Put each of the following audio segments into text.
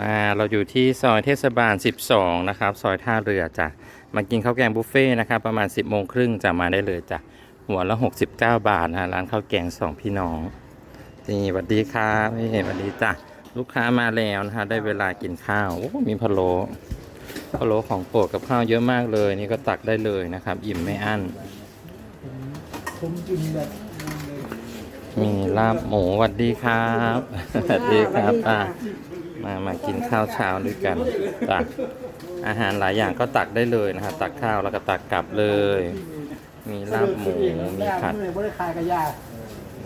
มาเราอยู่ที่ซอยเทศบาล 12 นะครับ ซอยท่าเรือจ้ะ มากินข้าวแกงบุฟเฟ่ต์นะครับ ประมาณ 10โมงครึ่งจะมาได้เลยจ้ะ หัวละ 69 บาทนะฮะร้านข้าวแกงสองพี่น้อง นี่สวัสดีครับนี่สวัสดีจ้ะ ลูกค้ามาแล้วนะฮะ ได้เวลากินข้าวโอ้มีพะโล้พะโล้ของโปรดกับข้าวเยอะมากเลย นี่ก็ตักได้เลยนะครับ อิ่มไม่อั้นผมกินแบบมีลาบหมูสวัสดีครับสวัสดีครับป้า มามากินข้าวเช้าด้วยกันตักอาหารหลายอย่างก็ตักได้เลยนะครับตักข้าวแล้วก็ตักกลับเลย มีลาบหมูมีผัดไม่ได้ขายกระยา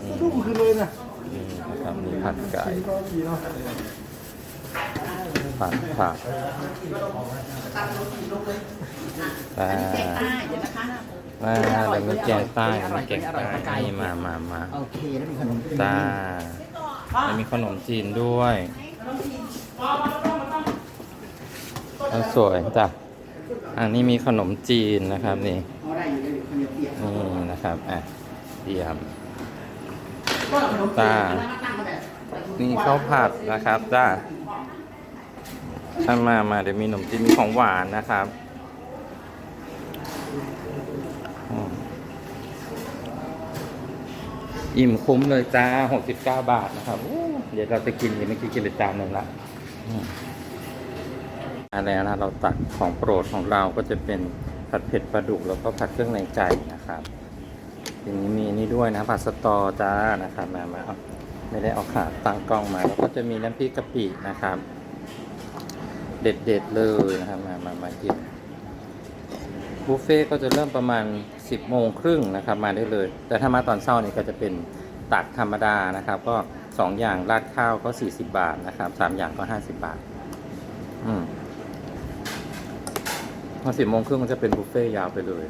สะดุ้งคือเลยนะนี่นะครับมีผัดไก่กินก็ดีเนาะผัดผักอ่าอ่าเดี๋ยวมีแกงใต้มีแกงใต้นี่มามามาโอเคแล้วมีขนมจีนจ้าแล้วมีขนมจีนด้วยแล้ว สวยจ้ะ อันนี้มีขนมจีนนะครับนี่ นี่นะครับ อะเตรียมจ้านี่ข้าวผัดนะครับจ้าท่านมามาเดี๋ยวมีขนมจีนมีของหวานนะครับอิ่มคุ้มเลยจ้า 69 บาทนะครับ เดี๋ยวเราจะกินเมื่อกี้กินไปจานหนึ่งละ แล้วนะเราตักของโปรดของเราก็จะเป็นผัดเผ็ดปลาดุกแล้วก็ผัดเครื่องในไก่นะครับทีนี้มีนี่ด้วยนะผัดสตอจ้านะครับมามาเอาไม่ได้เอาขาตั้งกล้องมา แล้วก็จะมีน้ำพริกกะปินะครับ เด็ดๆเลยนะครับมามามากินบุฟเฟ่ต์ก็จะเริ่มประมาณ 10โมงครึ่งนะครับมาได้เลย แต่ถ้ามาตอนเช้านี่ก็จะเป็นตักธรรมดานะครับ ก็ 2องอย่างราดข้าวก็40บาทนะครับ3อย่างก็50บาท อืมพอ10โมงครึ่งมันจะเป็นบุฟเฟ่ยาวไปเลย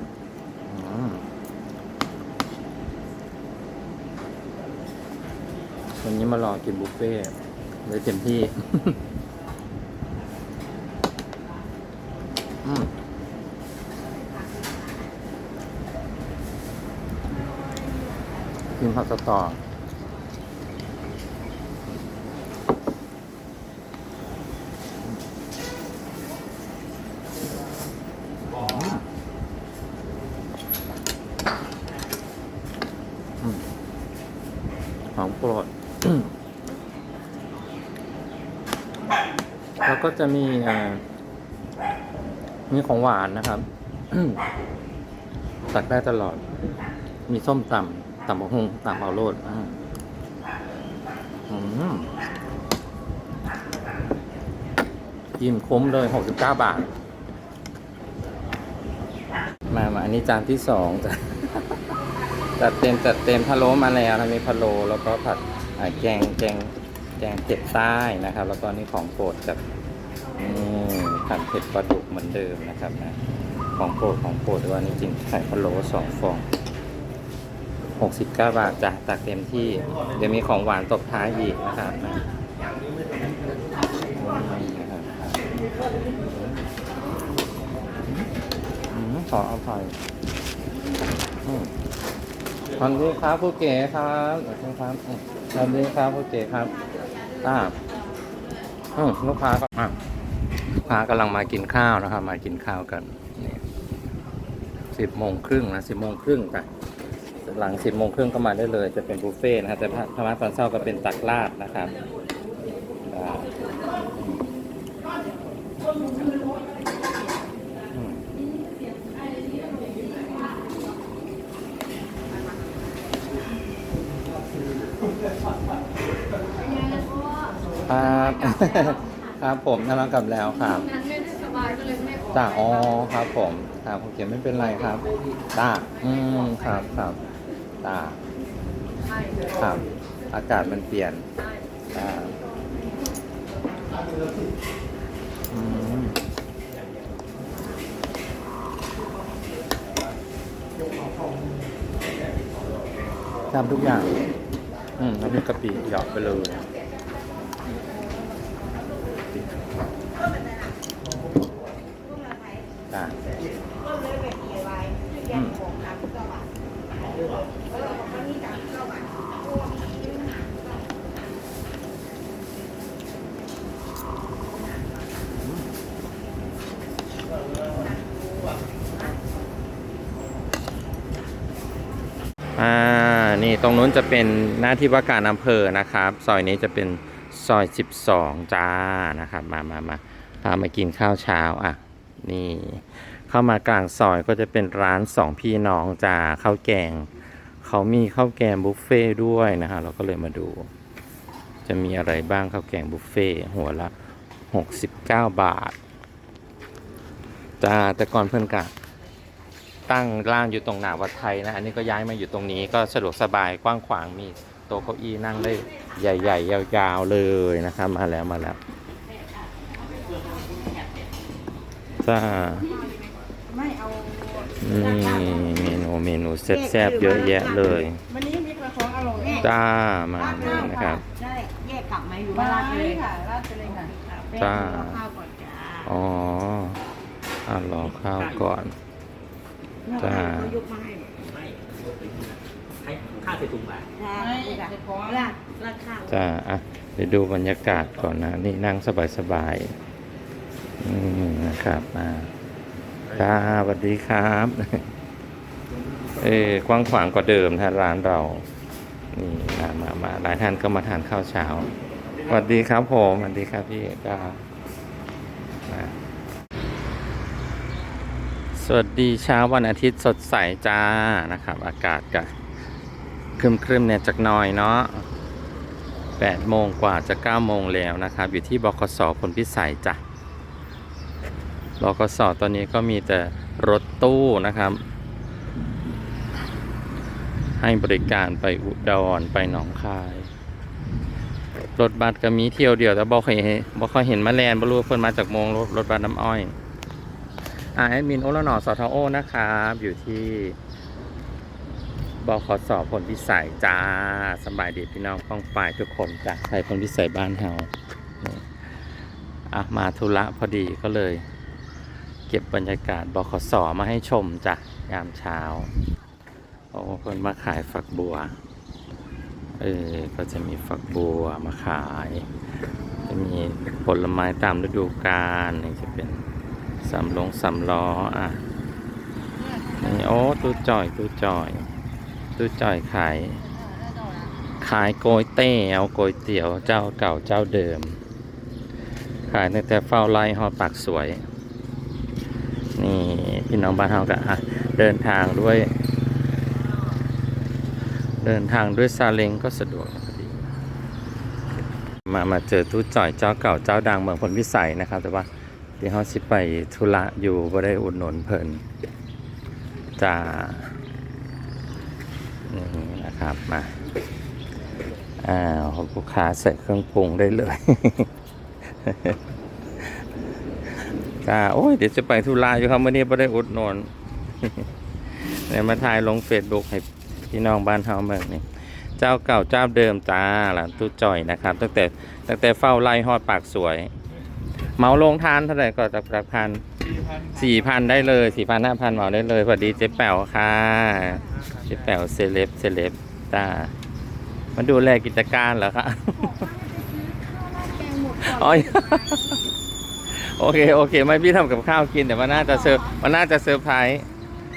วันนี้มารอกินบุฟเฟ่เลยเต็มที่ อืมกินผัดสตออื องโปรดแล้วก็จะมีอ่ามีของหวานนะครับ ตักได้ตลอด มีส้มตำตำบะฮุงตำเบาโลดอืมอืมกินคุ้มเลย69บาท มามาอันนี้จานที่สองจ้ะ จัดเต็มจัดเต็มพะโล้มาแล้วนะมีพะโล้แล้วก็ผัดแกงแกงแกงเผ็ดใต้นะครับ แล้วก็นี่ของโปรดกับนี่ผัดเผ็ดปลาดุกเหมือนเดิมนะครับนะของโปรดของโปรดว่านี่จริงไข่พะโล้สองฟอง69 บาทจ้ะตักเต็มที่ เดี๋ยวมีของหวานตบท้ายอีกนะครับนะนะครับอืมขออภัยอืม วัสดีครับผู้เก๋ครับสวัสดีครับอืมสวัสดีครับผู้เก๋ครับอ่าลูกค้าก็อะลูกค้ากำลังมากินข้าวนะครับ มากินข้าวกันนี่สิบโมงครึ่งนะสิบโมงครึ่งจ้ะหลัง10โมงครึ่งก็มาได้เลย จะเป็นบุฟเฟ่ต์นะครับแต่ถ้ามาตอนเช้าก็เป็นตักราดนะครับอ่าอืม ครับครับผมน่ารักกลับแล้วครับนั้นไม่ได้สบายก็เลยไม่ออกจ้าอ๋อครับผมครับโอเคไม่เป็นไรครับจ้าอืมครับครับจ้าใช่ครับ อากาศมันเปลี่ยนใช่อ่าอืมทำทุกอย่าง อืมน้ำพริกกะปิหยอกไปเลยจ้าอืม นู้นจะเป็นหน้าที่ว่าการอำเภอนะครับ ซอยนี้จะเป็นซอย 12 จ้านะครับ มามามาพามากินข้าวเช้าอะ นี่ เข้ามากลางซอยก็จะเป็นร้านสองพี่น้องจ้าข้าวแกง เขามีข้าวแกงบุฟเฟ่ด้วยนะฮะเราก็เลยมาดู จะมีอะไรบ้างข้าวแกงบุฟเฟ่หัวละ 69 บาทจ้าแต่ก่อนเพื่อนกะ ตั้งร่างอยู่ตรงหนาวัดไทยนะ อันนี้ก็ย้ายมาอยู่ตรงนี้ก็สะดวกสบายกว้างขวางมีโต๊ะเก้าอี้นั่งได้ใหญ่ ๆ ยาวๆเลยนะครับ มาแล้วมาแล้วจ้าไม่เอานี่เมนูเมนูแซ่บๆเยอะแยะเลยวันนี้มีของอร่อยจ้ามาเลยนะครับใช่แยกกลับไหมหรือว่าราดเลยค่ะราดเลยค่ะจ้าอนจ้าอ๋ออ่ารอข้าวก่อน จ้า เขายกมาให้ให้ค่าใส่ถุงบาทจ้าไม่นี่ค่ะจะของราดราดข้าวจ้าอะเดี๋ยวดูบรรยากาศก่อนนะ นี่นั่งสบายๆอืมนะครับมาจ้าสวัสดีครับ เออกว้างขวางกว่าเดิมนะร้านเรา นี่มามามาหลายท่านก็มาทานข้าวเช้าสวัสดีครับผมสวัสดีครับพี่จ้ามา สวัสดีเช้าวันอาทิตย์สดใสจ้านะครับ อากาศก็ครึมๆเนี่ยจากน้อยเนาะ8โมงกว่าจะ9โมงแล้วนะครับ อยู่ที่บคสพลพิสัยจ้ะบคสตอนนี้ก็มีแต่รถตู้นะครับ ให้บริการไปอุดรไปหนองคาย รถบัสก็มีเที่ยวเดียวแต่บอกเคยเห็นบอกเคยเห็นมาแลนบรู้ว่าเพิ่นมาจากโมงรถรถบัสน้ำอ้อย อ่าแอดมินโอละนอสทโอนะครับอยู่ที่บขสผลพิสัยจ้าสบายดีพี่น้องป้องปายทุกคนจ้ะใส่ผลพิสัยบ้านเฮานี่อะมาธุระพอดีก็เลย เก็บบรรยากาศบขสมาให้ชมจ้ะยามเช้า โอ้คนมาขายฝักบัว เออก็จะมีฝักบัวมาขาย จะมีผลไม้ตามฤดูกาลนี่จะเป็น สำลงสำล้ออะนี่โอ้ตู้จ่อยตู้จ่อยตู้จ่อยขาย ขายโกยเตี๋ยวโกยเตี๋ยวเจ้าเก่าเจ้าเดิม ขายตั้งแต่เฝ้าไล่ฮอปากสวย นี่พี่น้องบ้านเฮาก็อะเดินทางด้วย เดินทางด้วยซาเล้งก็สะดวกมามาเจอตู้จ่อยเจ้าเก่าเจ้าดังเมืองพลพิสัยนะครับแต่ว่า เดี๋ยวเขาสิไปธุระอยู่บ่ได้อุดหนุนเพิ่นจ้านี่นะครับมาอ้าวลูกค้าใส่เครื่องปรุงได้เลยจ้าโอ้ยเดี๋ยวจะไปธุระอยู่ครับวันนี้ไม่ได้อุดหนุนเนี่ยมาถ่ายลงเฟซบุ๊กให้พี่น้องบ้านเฮาเมืองนี่เจ้าเก่าเจ้าเดิมจ้าหลานตู้จ่อยนะครับ ตั้งแต่ตั้งแต่เฝ้าไล่ฮอดปากสวย เหมาลงทานเท่าไหร่ก็จากจากพันสี่พันได้เลยสี่พันห้าพันเหมาได้เลยสวัสดีเจ๊แป๋วค่ะพี่แป๋วเซเลบเซเลบตามาดูแลกิจการเหรอคะอ๋อโอเคโอเคไม่พี่ทำกับข้าวกินแต่ว่าน่าจะเซอร์มันน่าจะเซอร์ไพรส์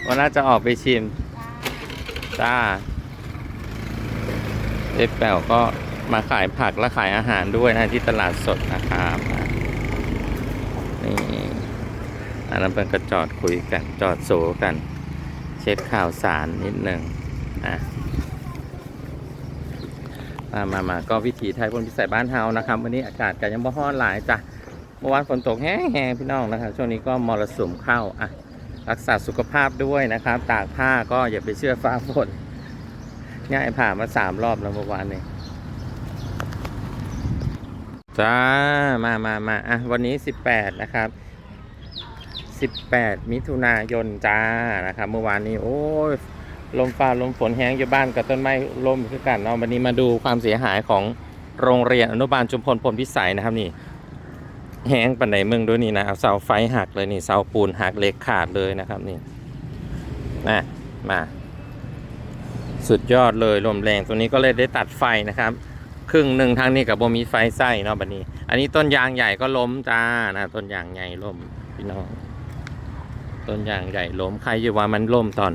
วันน่าจะออกไปชิมจ้าเจ๊แป๋วก็มาขายผักและขายอาหารด้วยนะที่ตลาดสดนะครับ นี่อันนั้นเป็นก็จอดคุยกัน จอดโซกัน เช็คข่าวสารนิดหนึ่งอะมามามาก็วิถีไทยพลพิสัยบ้านเฮานะครับ วันนี้อากาศก็ยังบ่ฮ้อนหลายจ้ะเมื่อวานฝนตกแห้งๆพี่น้องนะครับ ช่วงนี้ก็มรสุมเข้าอะรักษาสุขภาพด้วยนะครับ ตากผ้าก็อย่าไปเชื่อฟ้าฝน ง่ายผ่ามาสามรอบแล้วเมื่อวานเนี้ จ้า มามามาอะ วันนี้สิบแปดนะครับ 18 มิถุนายนจ้า นะครับ เมื่อวานนี้ โอ้ย ลมฟ้าลมฝนแห้งอยู่บ้านกับต้นไม้ลมคือกันเนาะ วันนี้มาดูความเสียหายของโรงเรียนอนุบาลจุมพลพลพิสัยนะครับนี่ แห้งปันไหนเมืองด้วยนี่นะ เอาเสาไฟหักเลยนี่ เสาปูนหักเหล็กขาดเลยนะครับนี่นะมา สุดยอดเลยลมแรง ตัวนี้ก็เลยได้ตัดไฟนะครับ ครึ่งหนึ่งทางนี้กับโบมีไฟไส้เนาะบัดนี้ อันนี้ต้นยางใหญ่ก็ล้มจ้านะต้นยางใหญ่ล้มพี่น้อง ต้นยางใหญ่ล้มใครอยู่ว่ามันล้มตอน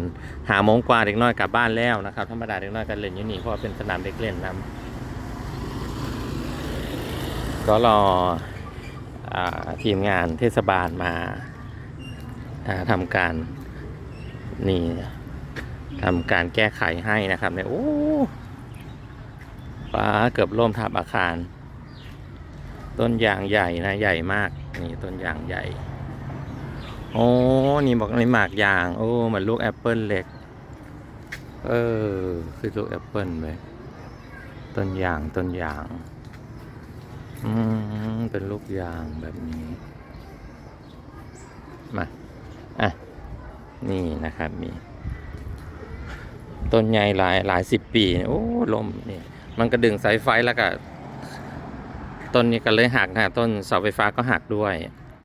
หาโมงกว่าเด็กน้อยกลับบ้านแล้วนะครับธรรมดาเด็กน้อยกันเล่นอยู่นี่เพราะเป็นสนามเด็กเล่นนะก็รออทีมงานเทศบาลมาอ่าทำการนี่ทำการแก้ไขให้นะครับเนี่ยโอ้ ฟ้าเกือบล่มทับอาคาร ต้นยางใหญ่นะใหญ่มาก นี่ต้นยางใหญ่ โอ้นี่บอกในหมากยาง โอ้เหมือนลูกแอปเปิลเล็ก เออคือลูกแอปเปิลไหมต้นยางต้นยาง อืมเป็นลูกยางแบบนี้ มา อะ นี่นะครับมีต้นใหญ่หลายหลายสิบปี โอ้ลมนี่ มันกระดึงสายไฟแล้วก็ต้นนี้ก็เลยหักนะต้นเสาไฟฟ้าก็หักด้วย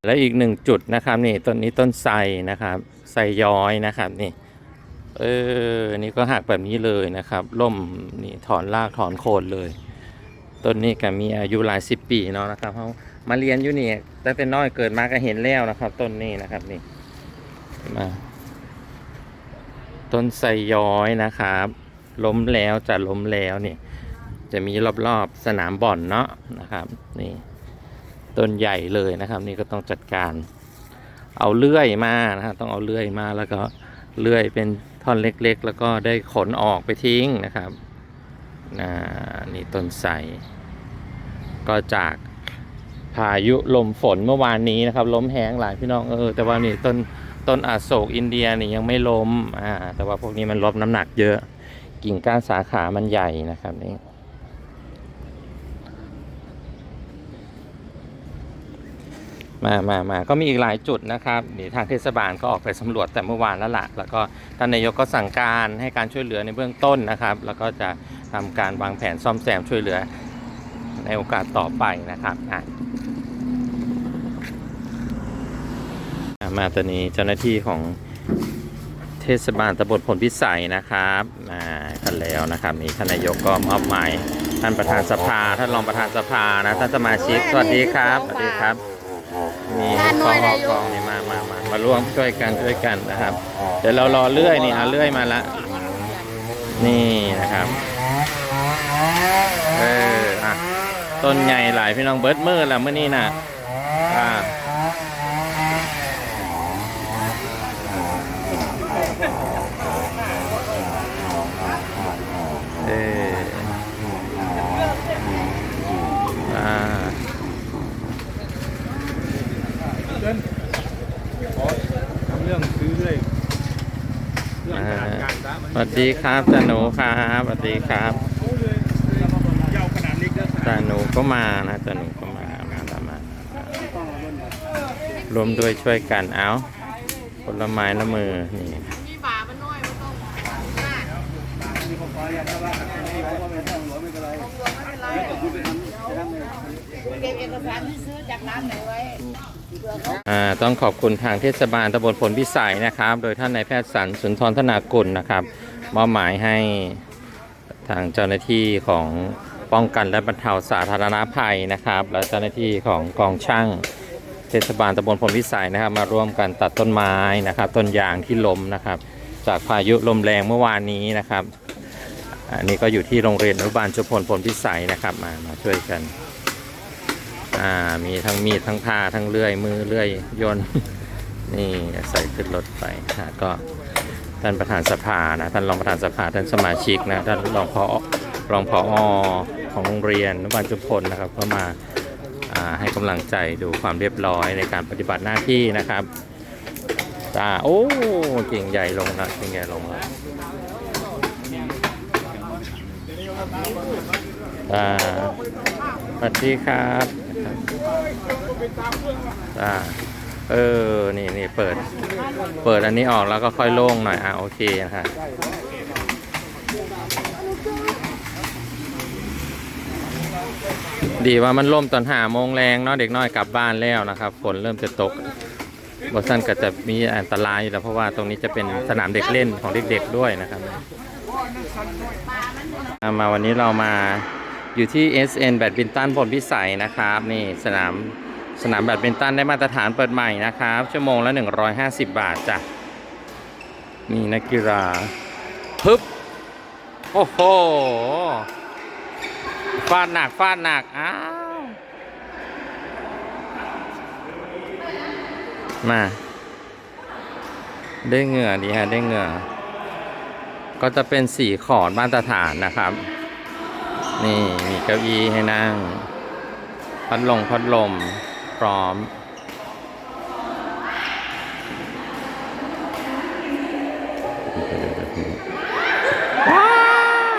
แล้วอีกหนึ่งจุดนะครับนี่ต้นนี้ต้นไทรนะครับไทรย้อยนะครับนี่เออนี่ก็หักแบบนี้เลยนะครับล่มนี่ถอนรากถอนโคนเลยต้นนี้ก็มีอายุหลายสิบปีเนาะนะครับเขามาเรียนอยู่นี่ตั้งแต่น้อยเกิดมาก็เห็นแล้วนะครับ ต้นนี้นะครับนี่มาต้นไทรย้อยนะครับ ล้มแล้วจะล้มแล้วเนี่ย จะมีรอบๆสนามบ่อนเนาะนะครับนี่ต้นใหญ่เลยนะครับ นี่ก็ต้องจัดการ เอาเลื่อยมานะครับต้องเอาเลื่อยมาแล้วก็เลื่อยเป็นท่อนเล็กๆ แล้วก็ได้ขนออกไปทิ้งนะครับอ่านี่ต้นไทรก็จากพายุลมฝนเมื่อวานนี้นะครับล้มแห้งหลายพี่น้องเออแต่ว่านี่ต้นต้นอโศกอินเดียนี่ยังไม่ล้มอ่าแต่ว่าพวกนี้มันลบน้ำหนักเยอะ กิ่งก้านสาขามันใหญ่นะครับนี่ มามามาก็มีอีกหลายจุดนะครับนี่ทางเทศบาลก็ออกไปสำรวจแต่เมื่อวานแล้วละ แล้วก็ท่านนายกก็สั่งการให้การช่วยเหลือในเบื้องต้นนะครับ แล้วก็จะทำการวางแผนซ่อมแซมช่วยเหลือในโอกาสต่อไปนะครับอะอะมาตอนนี้เจ้าหน้าที่ของเทศบาลตำบลผลพิสัยนะครับมากันแล้วนะครับนี่ท่านนายกก็มอบหมายท่านประธานสภาท่านรองประธานสภานะท่านสมาชิกสวัสดีครับสวัสดีครับ นี่กองกองนี่มามามามาร่วมช่วยกันช่วยกันนะครับ เดี๋ยวเรารอเลื่อยนี่เอาเลื่อยมาละ นี่นะครับเอออะต้นใหญ่หลายพี่น้องเบิร์ดมือแล้วเมื่อนี้น่ะอ่าเอออ่า ทำเรื่องซื้อเรื่อยเรื่องขนาดการซะมัน ส วัสดีครับตาหนูครับสวัสดีครับยาวขนาดเล็กแล้วตาหนูก็มานะตาหนูก็มา มาตามมารวมด้วยช่วยกันเอาผลไม้ละมือนี่มีบามันน้อยมันต้องเก็บเอกสารที่ซื้อจากร้านไหนไว้ อ่าต้องขอบคุณทางเทศบาลตำบลผลพิสัยนะครับ โดยท่านนายแพทย์สันสุนทรธนากุลนะครับมอบหมายให้ทางเจ้าหน้าที่ของป้องกันและบรรเทาสาธารณภัยนะครับ และเจ้าหน้าที่ของกองช่างเทศบาลตำบลพลวิสัยนะครับ มาร่วมกันตัดต้นไม้นะครับ ต้นยางที่ล้มนะครับ จากพายุลมแรงเมื่อวานนี้นะครับ อันนี้ก็อยู่ที่โรงเรียนอนุบาลจุพลพลพิสัยนะครับมามาช่วยกัน อ่ามีทั้งมีดทั้งผ้าทั้งเลื่อยมือเลื่อยยนต์นี่ใส่ขึ้นรถไปนะก็ท่านประธานสภานะท่านรองประธานสภาท่านสมาชิกนะท่านรองพอรองพอของโรงเรียนนุบาลจุพลนะครับ ก็มาอ่าให้กำลังใจดูความเรียบร้อยในการปฏิบัติหน้าที่นะครับตาโอ้เก่งใหญ่ลงนะเก่งใหญ่ลงแล้วตาสวัสดีครับ ตาเออ นี่นี่เปิด เปิดอันนี้ออกแล้วก็ค่อยโล่งหน่อย อะ โอเคนะครับดีว่ามันล่มตอนหาโมงแรงเนาะเด็กน้อยกลับบ้านแล้วนะครับ ฝนเริ่มจะตกบอสันก็จะมีอันตรายอยู่แล้วเพราะว่าตรงนี้จะเป็นสนามเด็กเล่นของเด็กๆด้วยนะครับ มาวันนี้เรามา อยู่ที่ SN แบดมินตันพลพิสัยนะครับ นี่สนามสนามแบดมินตันได้มาตรฐานเปิดใหม่นะครับ ชั่วโมงละ 150 บาทจ้ะนี่นักกีฬาฮึบโอ้โหฟาดหนักฟาดหนักอ้าวมาได้เหงื่อดีฮะได้เหงื่อ ก็จะเป็นสีขอดมาตรฐานนะครับ นี่มีเก้าอี้ให้นั่ง พัดลมพัดลม พร้อมว้าว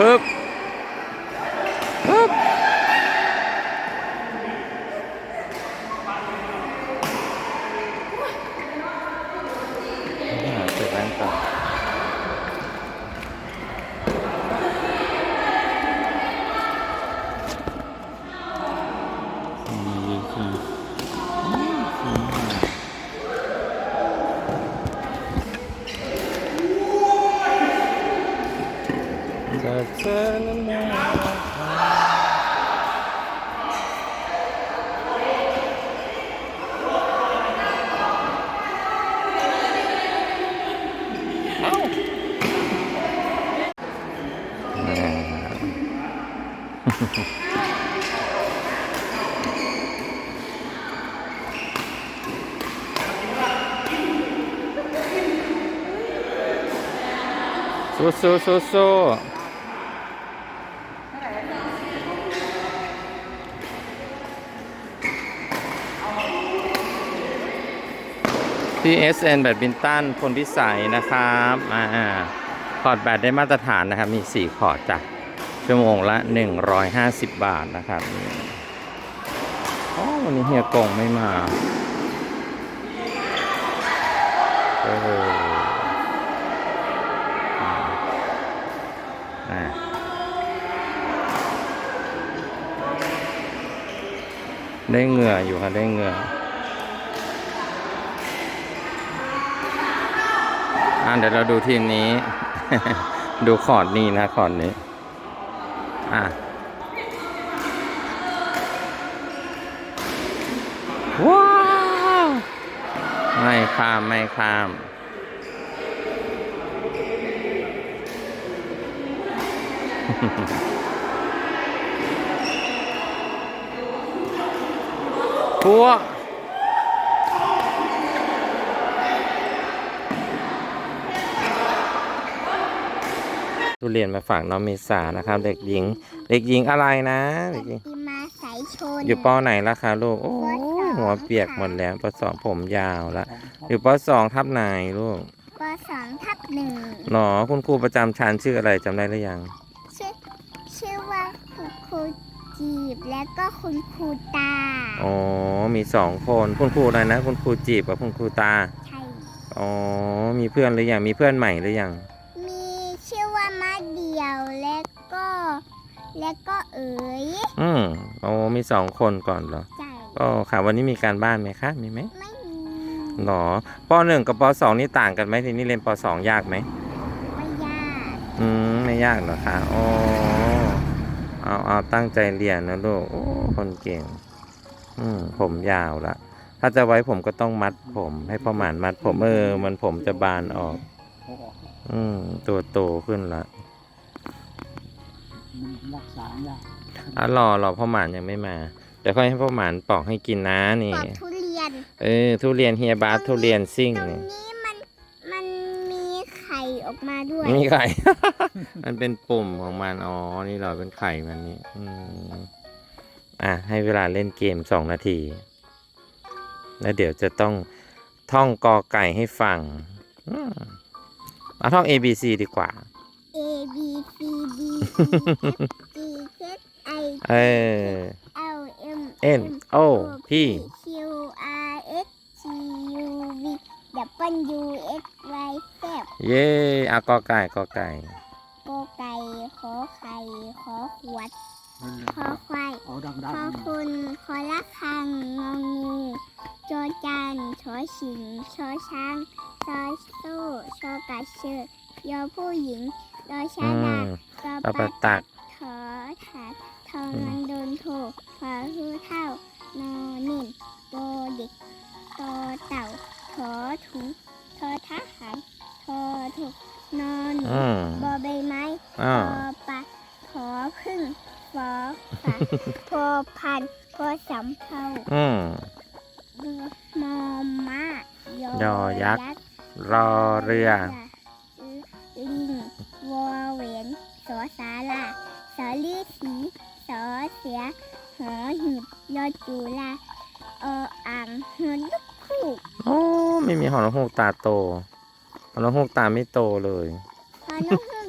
ฮึบ จะเธอนั้นไม่เอ้าอ่า สู้สู้สู้สู้ ที่ SN แบดมินตันพลพิสัยนะครับอ่าคอร์ดแบดได้มาตรฐานนะครับ มี 4 คอร์ดจ้ะชั่วโมงละ 150 บาทนะครับอ๋อวันนี้เฮียกงไม่มาเอออ่าได้เหงื่ออยู่ค่ะได้เหงื่อ อ่าเดี๋ยวเราดูทีมนี้ ดูคอร์ดนี้นะคอร์ดนี้ อะว้าวไม่ข้ามไม่ข้ามพัว ทุเรียนมาฝากน้องเมษานะครับ เด็กหญิง เด็กหญิงอะไรนะเด็กหญิงติมาสายชนอยู่ปอไหนล่ะคะลูกโอ้ยหัวเปียกหมดแล้วปสองผมยาวละอยู่ปสองทับไหนลูกปสองทับหนึ่งหนอคุณครูประจำชั้นชื่ออะไรจำได้หรือยัง ชื่อชื่อว่าคุณครูจีบและก็คุณครูตาอ๋อมีสองคนคุณครูอะไรนะ คุณครูจีบกับคุณครูตาใช่อ๋อมีเพื่อนหรือยังมีเพื่อนใหม่หรือยัง และก็เอ๋ยอืมโอ้มีสองคนก่อนเหรอใช่ก็ค่ะ วันนี้มีการบ้านไหมคะ มีไหมไม่มีหรอปหนึ่งกับปสองนี่ต่างกันไหมทีนี้เรียนปสองยากไหมไม่ยากอืมไม่ยากเหรอคะอ๋อเอาเอาตั้งใจเรียนนะลูกโอ้คนเก่ง อืมผมยาวละถ้าจะไว้ผมก็ต้องมัดผม ให้พ่อหมานมัดผมเออมันผมจะบานออก อืมตัวโตขึ้นละ รักษายากอะรอรอพ่อหมานยังไม่มาเดี๋ยวค่อยให้พ่อหมานปอกให้กินนะนี่ ปอกทุเรียน เออทุเรียนเฮียบาสทุเรียนซิ่งตรงนี่นี้มันมันมีไข่ออกมาด้วยมีไข่ มันเป็นปุ่มของมันอ๋อนี่เราเป็นไข่มันนี่อืมอะให้เวลาเล่นเกมสองนาที แล้วเดี๋ยวจะต้องท่องกอไก่ให้ฟังอืมเอาท่อง A B C ดีกว่า A B C D E F G H I เออ L M N O P Q R S T U V W X Y Z เย่อากอไก่กอไก่กอไก่ขอไข่ขอขวดคอควายเอาดังคอคุณคอละคังงองูจอจานชอฉิงชอช้างซอโซ่ชอกระเชือกยอผู้หญิง รอชาอืดามกอเอาปไปลาตักถอถาทองมันโดนโถพอฮือเท่านอนิ่นโตเด็กโตเต่าถอถุงทอทหารทอถูกนอนบอใบไม้พอปลาขอพึ่งฟอฝาพอพันพอสำเภาอมอมมายอยักษ์รอเรือ ลาสอลีสีสอเสือหอหีบยอจุลาออ่างเฮือนลูกคู่โอ้ไม่มีหอนกฮูกตาโตหอนกฮูกตาไม่โตเลยพอนุ่งฮึ่ง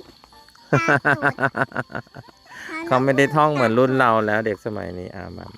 ตาโตดพอนุ่งเขาไม่ได้ท่องเหมือนรุ่นเราแล้วเด็กสมัยนี้อ่ามัน